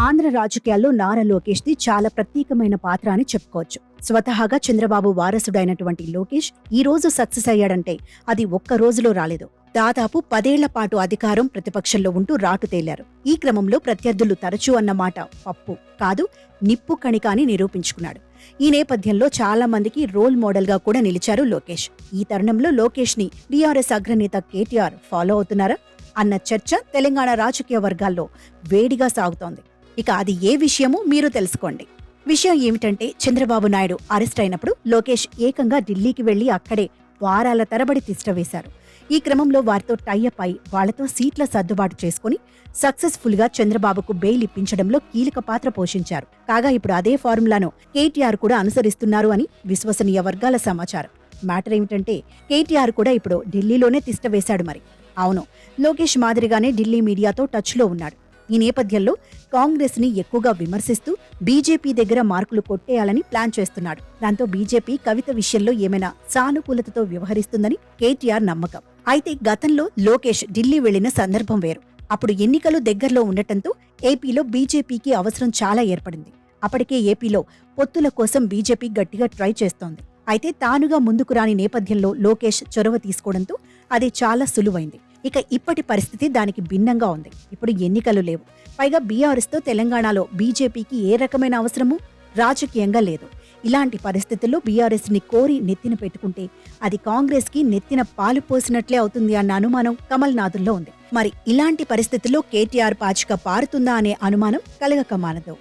ఆంధ్ర రాజకీయాల్లో నారా లోకేష్ ది చాలా ప్రత్యేకమైన పాత్ర అని చెప్పుకోవచ్చు. స్వతహాగా చంద్రబాబు వారసుడైనటువంటి లోకేష్ ఈ రోజు సక్సెస్ అయ్యాడంటే అది ఒక్క రోజులో రాలేదు. దాదాపు పదేళ్ళ పాటు అధికారం ప్రతిపక్షంలో ఉంటూ రాటు తేలారు. ఈ క్రమంలో ప్రత్యర్థులు తరచూ అన్నమాట పప్పు కాదు నిప్పు కణిక అని నిరూపించుకున్నాడు. ఈ నేపథ్యంలో చాలా మందికి రోల్ మోడల్గా కూడా నిలిచారు లోకేష్. ఈ తరుణంలో లోకేష్ని బీఆర్ఎస్ అగ్రనేత కేటీఆర్ ఫాలో అవుతున్నారా? అన్న చర్చ తెలంగాణ రాజకీయ వర్గాల్లో వేడిగా సాగుతోంది. ఇక అది ఏ విషయమో మీరు తెలుసుకోండి. విషయం ఏమిటంటే చంద్రబాబు నాయుడు అరెస్ట్ అయినప్పుడు లోకేష్ ఏకంగా ఢిల్లీకి వెళ్ళి అక్కడే వారాల తరబడి తిష్టవేశారు ఈ క్రమంలో వారితో టైఅప్ అయి వాళ్ళతో సీట్ల సర్దుబాటు చేసుకుని సక్సెస్ఫుల్గా చంద్రబాబుకు బెయిల్ ఇప్పించడంలో కీలక పాత్ర పోషించారు. కాగా ఇప్పుడు అదే ఫార్ములాను కేటీఆర్ కూడా అనుసరిస్తున్నారు అని విశ్వసనీయ వర్గాల సమాచారం. మ్యాటర్ ఏమిటంటే కేటీఆర్ కూడా ఇప్పుడు ఢిల్లీలోనే తిష్టవేశాడు మరి. అవును లోకేష్ మాదిరిగానే ఢిల్లీ మీడియాతో టచ్లో ఉన్నాడు. ఈ నేపథ్యంలో కాంగ్రెస్ని ఎక్కువగా విమర్శిస్తూ బీజేపీ దగ్గర మార్కులు కొట్టేయాలని ప్లాన్ చేస్తున్నాడు. దాంతో బీజేపీ కవిత విషయంలో ఏమైనా సానుకూలతతో వ్యవహరిస్తుందని కేటీఆర్ నమ్మకం. అయితే గతంలో లోకేష్ ఢిల్లీ వెళ్ళిన సందర్భం వేరు. అప్పుడు ఎన్నికలు దగ్గరలో ఉండటంతో ఏపీలో బీజేపీకి అవసరం చాలా ఏర్పడింది. అప్పటికే ఏపీలో పొత్తుల కోసం బీజేపీ గట్టిగా ట్రై చేస్తోంది. అయితే తానుగా ముందుకు రాని నేపథ్యంలో లోకేష్ చొరవ తీసుకోవడంతో అది చాలా సులువైంది. ఇక ఇప్పటి పరిస్థితి దానికి భిన్నంగా ఉంది. ఇప్పుడు ఎన్నికలు లేవు. పైగా బీఆర్ఎస్తో తెలంగాణలో బీజేపీకి ఏ రకమైన అవసరము రాజకీయంగా లేదు. ఇలాంటి పరిస్థితుల్లో బీఆర్ఎస్ని కోరి నెత్తిన పెట్టుకుంటే అది కాంగ్రెస్కి నెత్తిన పాలు పోసినట్లే అవుతుంది అన్న అనుమానం కమల్నాథుల్లో ఉంది. మరి ఇలాంటి పరిస్థితుల్లో కేటీఆర్ పాచిక పారుతుందా అనే అనుమానం కలగక మానదు.